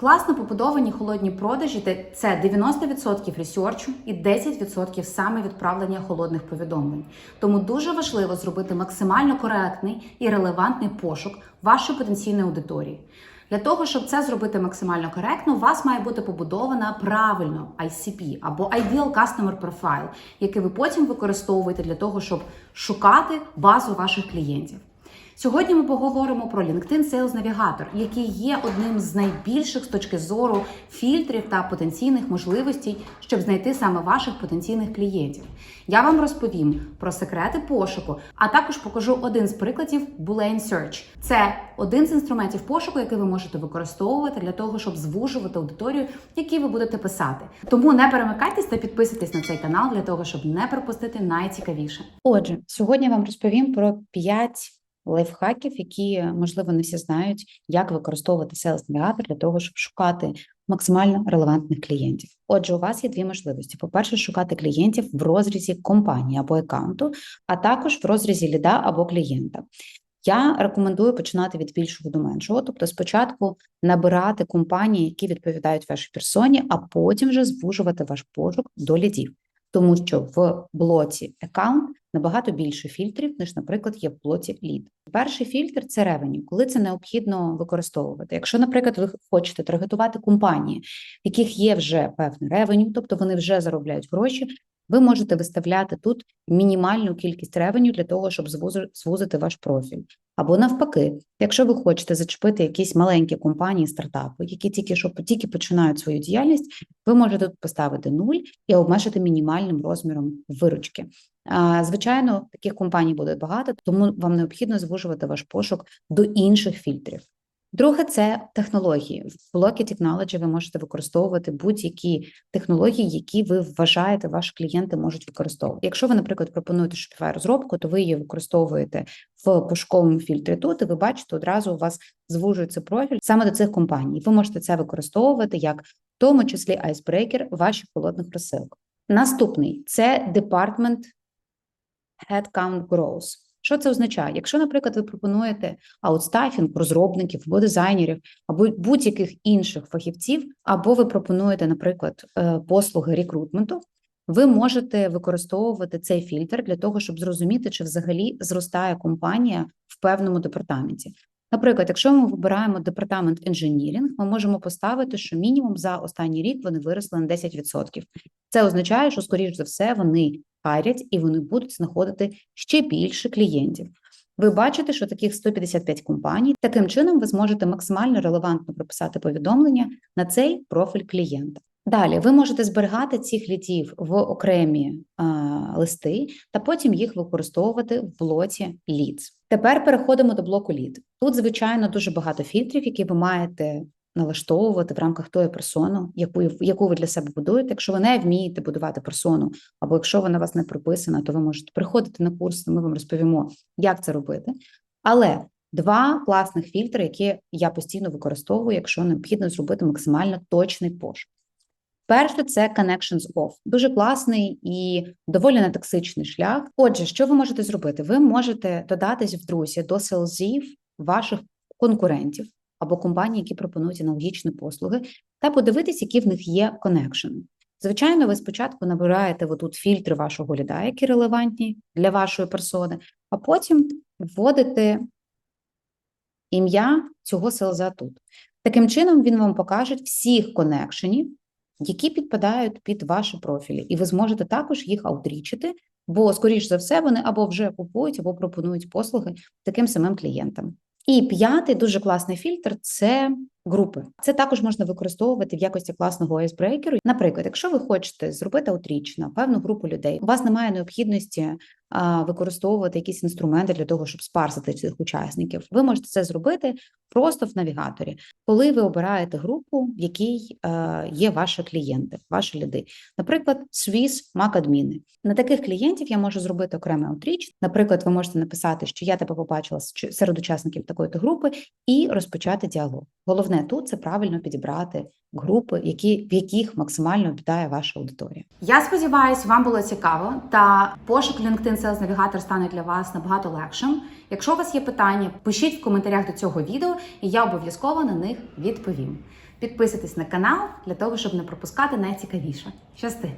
Класно побудовані холодні продажі це 90% ресерчу і 10% саме відправлення холодних повідомлень. Тому дуже важливо зробити максимально коректний і релевантний пошук вашої потенційної аудиторії. Для того, щоб це зробити максимально коректно, у вас має бути побудована правильно ICP або Ideal Customer Profile, який ви потім використовуєте для того, щоб шукати базу ваших клієнтів. Сьогодні ми поговоримо про LinkedIn Sales Navigator, який є одним з найбільших з точки зору фільтрів та потенційних можливостей, щоб знайти саме ваших потенційних клієнтів. Я вам розповім про секрети пошуку, а також покажу один з прикладів Boolean Search. Це один з інструментів пошуку, який ви можете використовувати для того, щоб звужувати аудиторію, якій ви будете писати. Тому не перемикайтесь та підписуйтесь на цей канал для того, щоб не пропустити найцікавіше. Отже, сьогодні я вам розповім про 5 лайфхаків, які можливо не всі знають, як використовувати Sales Navigator для того, щоб шукати максимально релевантних клієнтів. Отже, у вас є дві можливості: по-перше, шукати клієнтів в розрізі компанії або аккаунту, а також в розрізі ліда або клієнта. Я рекомендую починати від більшого до меншого, тобто спочатку набирати компанії, які відповідають вашій персоні, а потім вже звужувати ваш пошук до лідів. Тому що в блоці аккаунт набагато більше фільтрів, ніж, наприклад, є в блоці лід. Перший фільтр це ревеню, коли це необхідно використовувати. Якщо, наприклад, ви хочете таргетувати компанії, в яких є вже певне ревеню, тобто вони вже заробляють гроші, ви можете виставляти тут мінімальну кількість ревеню для того, щоб звузити ваш профіль. Або навпаки, якщо ви хочете зачепити якісь маленькі компанії, стартапи, які тільки що тільки починають свою діяльність, ви можете тут поставити нуль і обмежити мінімальним розміром виручки. Звичайно, таких компаній буде багато, тому вам необхідно звужувати ваш пошук до інших фільтрів. Друге, це технології. В блокі Technology ви можете використовувати будь-які технології, які ви вважаєте, ваші клієнти можуть використовувати. Якщо ви, наприклад, пропонуєте Shopify розробку, то ви її використовуєте в пошуковому фільтрі тут, і ви бачите, одразу у вас звужується профіль саме до цих компаній. Ви можете це використовувати як в тому числі айсбрейкер ваших холодних розсилок. Наступний це Department Headcount Growth. Що це означає? Якщо, наприклад, ви пропонуєте аутстафінг розробників або дизайнерів, або будь-яких інших фахівців, або ви пропонуєте, наприклад, е, послуги рекрутменту, ви можете використовувати цей фільтр для того, щоб зрозуміти, чи взагалі зростає компанія в певному департаменті. Наприклад, якщо ми вибираємо департамент інженірінг, ми можемо поставити, що мінімум за останній рік вони виросли на 10%. Це означає, що, скоріш за все, вони харять і вони будуть знаходити ще більше клієнтів. Ви бачите, що таких 155 компаній. Таким чином, ви зможете максимально релевантно прописати повідомлення на цей профіль клієнта. Далі ви можете зберігати цих лідів в окремі а, листи та потім їх використовувати в блоці Leads. Тепер переходимо до блоку Lead. Тут, звичайно, дуже багато фільтрів, які ви маєте налаштовувати в рамках тої персони, яку, яку ви для себе будуєте. Якщо ви не вмієте будувати персону, або якщо вона вас не прописана, то ви можете приходити на курс, ми вам розповімо, як це робити. Але два класних фільтри, які я постійно використовую, якщо необхідно зробити максимально точний пошук. Перше це Connections Off. Дуже класний і доволі нетоксичний шлях. Отже, що ви можете зробити? Ви можете додатись в друзі до селзів ваших конкурентів або компаній, які пропонують аналогічні послуги, та подивитись, які в них є коннекшени. Звичайно, ви спочатку набираєте отут фільтри вашого ліда, які релевантні для вашої персони, а потім вводите ім'я цього селза тут. Таким чином, він вам покаже всіх коннекшенів, які підпадають під ваші профілі, і ви зможете також їх аутрічити, бо, скоріш за все, вони або вже купують, або пропонують послуги таким самим клієнтам. І п'ятий дуже класний фільтр це групи. Це також можна використовувати в якості класного айсбрейкеру. Наприклад, якщо ви хочете зробити утрічно певну групу людей, у вас немає необхідності використовувати якісь інструменти для того, щоб спарсити цих учасників. Ви можете це зробити просто в навігаторі, коли ви обираєте групу, в якій е, є ваші клієнти, ваші люди. Наприклад, Swiss Mac-адміни. На таких клієнтів я можу зробити окремий аутріч. Наприклад, ви можете написати, що я тебе побачила серед учасників такої-то групи, і розпочати діалог. Головне тут це правильно підібрати групи, які в яких максимально обітає ваша аудиторія. Я сподіваюся, вам було цікаво, та пошук LinkedIn Sales Navigator стане для вас набагато легшим. Якщо у вас є питання, пишіть в коментарях до цього відео, і я обов'язково на них відповім. Підписуйтесь на канал для того, щоб не пропускати найцікавіше. Щасти!